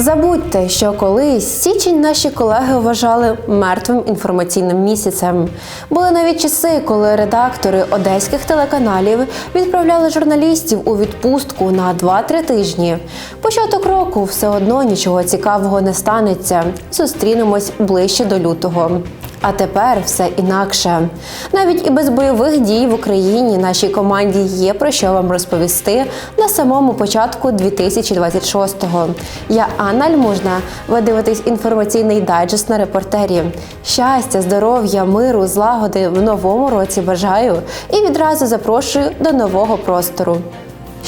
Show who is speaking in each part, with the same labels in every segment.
Speaker 1: Забудьте, що колись січень наші колеги вважали мертвим інформаційним місяцем. Були навіть часи, коли редактори одеських телеканалів відправляли журналістів у відпустку на 2-3 тижні. Початок року все одно нічого цікавого не станеться. Зустрінемось ближче до лютого. А тепер все інакше. Навіть і без бойових дій в Україні нашій команді є про що вам розповісти на самому початку 2026-го. Я Анна Альмужна. Ви дивитесь інформаційний дайджест на репортері. Щастя, здоров'я, миру, злагоди в новому році бажаю і відразу запрошую до нового простору.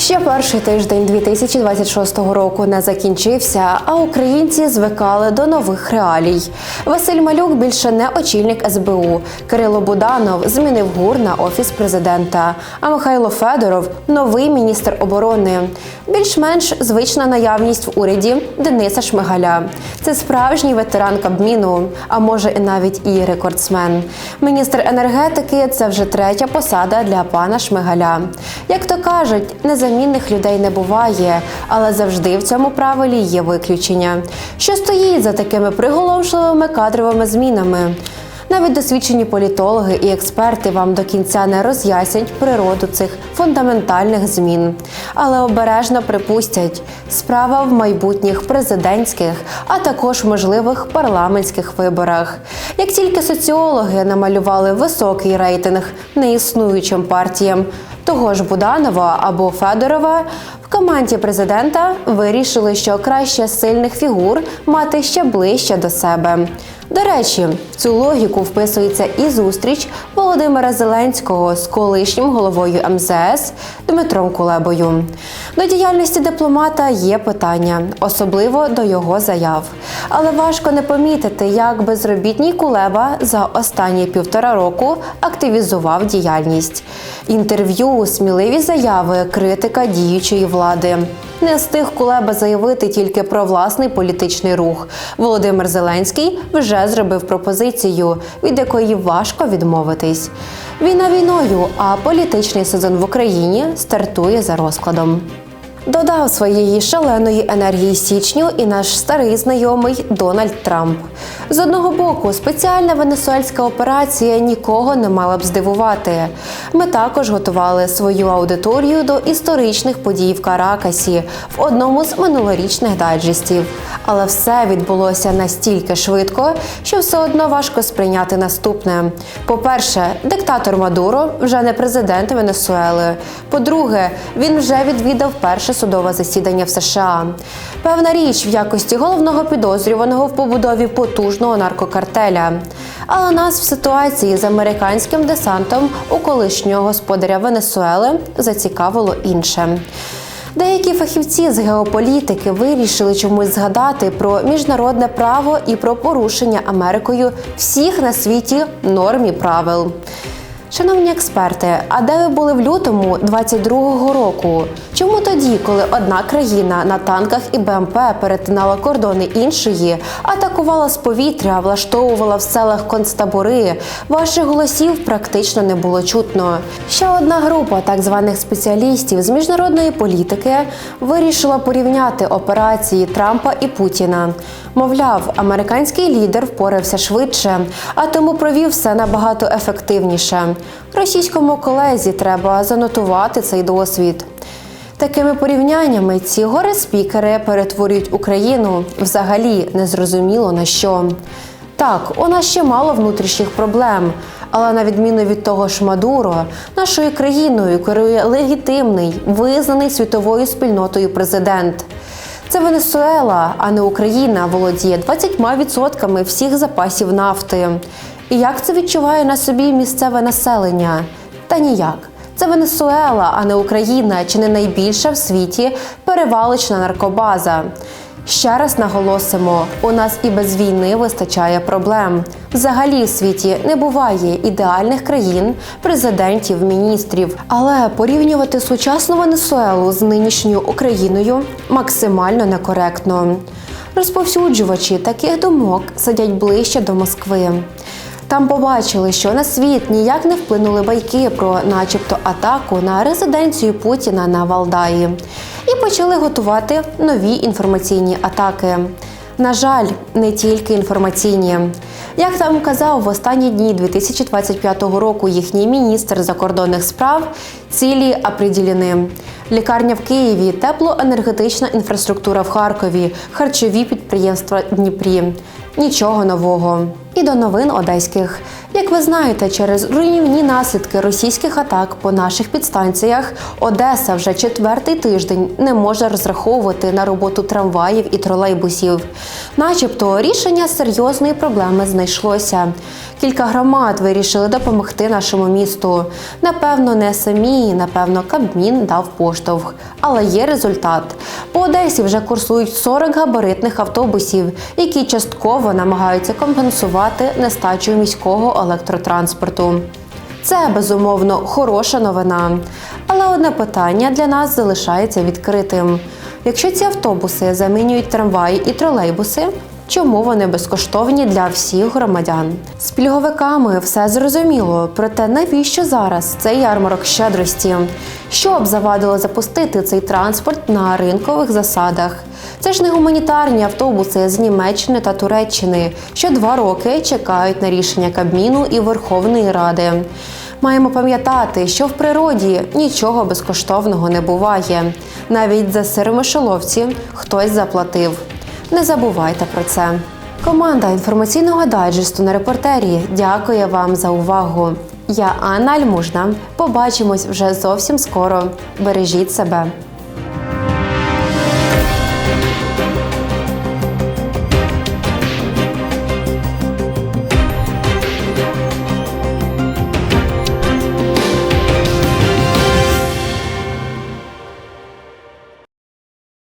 Speaker 1: Ще перший тиждень 2026 року не закінчився, а українці звикали до нових реалій. Василь Малюк більше не очільник СБУ. Кирило Буданов змінив гур на офіс президента. А Михайло Федоров новий міністр оборони. Більш-менш звична наявність в уряді Дениса Шмигаля. Це справжній ветеран Кабміну, а може і навіть і рекордсмен. Міністр енергетики це вже третя посада для пана Шмигаля. Як то кажуть, незамінних людей не буває, але завжди в цьому правилі є виключення. Що стоїть за такими приголомшливими кадровими змінами? Навіть досвідчені політологи і експерти вам до кінця не роз'яснять природу цих фундаментальних змін, але обережно припустять справа в майбутніх президентських, а також можливих парламентських виборах. Як тільки соціологи намалювали високий рейтинг неіснуючим партіям того ж Буданова або Федорова. В команді президента вирішили, що краще сильних фігур мати ще ближче до себе. До речі, в цю логіку вписується і зустріч Володимира Зеленського з колишнім головою МЗС Дмитром Кулебою. До діяльності дипломата є питання, особливо до його заяв. Але важко не помітити, як безробітній Кулеба за останні півтора року активізував діяльність. Інтерв'ю, сміливі заяви, критика діючої влади. Не встиг Кулеба заявити тільки про власний політичний рух. Володимир Зеленський вже зробив пропозицію, від якої важко відмовитись. Війна війною, а політичний сезон в Україні стартує за розкладом. Додав своєї шаленої енергії січню і наш старий знайомий Дональд Трамп. З одного боку, спеціальна венесуельська операція нікого не мала б здивувати. Ми також готували свою аудиторію до історичних подій в Каракасі в одному з минулорічних дайджестів. Але все відбулося настільки швидко, що все одно важко сприйняти наступне. По-перше, диктатор Мадуро вже не президент Венесуели. По-друге, він вже відвідав перше судове засідання в США. Певна річ в якості головного підозрюваного в побудові потужного наркокартеля. Але нас в ситуації з американським десантом у колишнього господаря Венесуели зацікавило інше. Деякі фахівці з геополітики вирішили чомусь згадати про міжнародне право і про порушення Америкою всіх на світі норм і правил. Шановні експерти, а де ви були в лютому 22-го року? Чому тоді, коли одна країна на танках і БМП перетинала кордони іншої, атакувала з повітря, влаштовувала в селах концтабори, ваших голосів практично не було чутно. Ще одна група так званих спеціалістів з міжнародної політики вирішила порівняти операції Трампа і Путіна. Мовляв, американський лідер впорався швидше, а тому провів все набагато ефективніше. Російському колезі треба занотувати цей досвід. Такими порівняннями ці гори спікери перетворюють Україну взагалі незрозуміло на що. Так, у нас ще мало внутрішніх проблем, але на відміну від того ж Мадуро, нашою країною керує легітимний, визнаний світовою спільнотою президент. Це Венесуела, а не Україна, володіє 20% всіх запасів нафти. І як це відчуває на собі місцеве населення? Та ніяк. Це Венесуела, а не Україна, чи не найбільша в світі перевалочна наркобаза. Ще раз наголосимо: у нас і без війни вистачає проблем. Взагалі в світі не буває ідеальних країн, президентів, міністрів. Але порівнювати сучасну Венесуелу з нинішньою Україною максимально некоректно. Розповсюджувачі таких думок сидять ближче до Москви. Там побачили, що на світ ніяк не вплинули байки про, начебто, атаку на резиденцію Путіна на Валдаї, і почали готувати нові інформаційні атаки. На жаль, не тільки інформаційні. Як там казав в останні дні 2025 року їхній міністр закордонних справ, цілі определені. Лікарня в Києві, теплоенергетична інфраструктура в Харкові, харчові підприємства Дніпрі. Нічого нового. І до новин одеських. Як ви знаєте, через руйнівні наслідки російських атак по наших підстанціях Одеса вже четвертий тиждень не може розраховувати на роботу трамваїв і тролейбусів. Начебто рішення серйозної проблеми знайшлося. Кілька громад вирішили допомогти нашому місту. Напевно, не самі, напевно, Кабмін дав поштовх. Але є результат. По Одесі вже курсують 40 габаритних автобусів, які частково намагаються компенсувати нестачу міського електротранспорту. Це безумовно хороша новина. Але одне питання для нас залишається відкритим: якщо ці автобуси замінюють трамваї і тролейбуси, чому вони безкоштовні для всіх громадян? З пільговиками все зрозуміло, проте навіщо зараз цей ярмарок щедрості? Що б завадило запустити цей транспорт на ринкових засадах? Це ж не гуманітарні автобуси з Німеччини та Туреччини, що два роки чекають на рішення Кабміну і Верховної Ради. Маємо пам'ятати, що в природі нічого безкоштовного не буває. Навіть за сир в мишоловці хтось заплатив. Не забувайте про це. Команда інформаційного дайджесту на репортері дякує вам за увагу. Я Анна Альмужна. Побачимось вже зовсім скоро. Бережіть себе.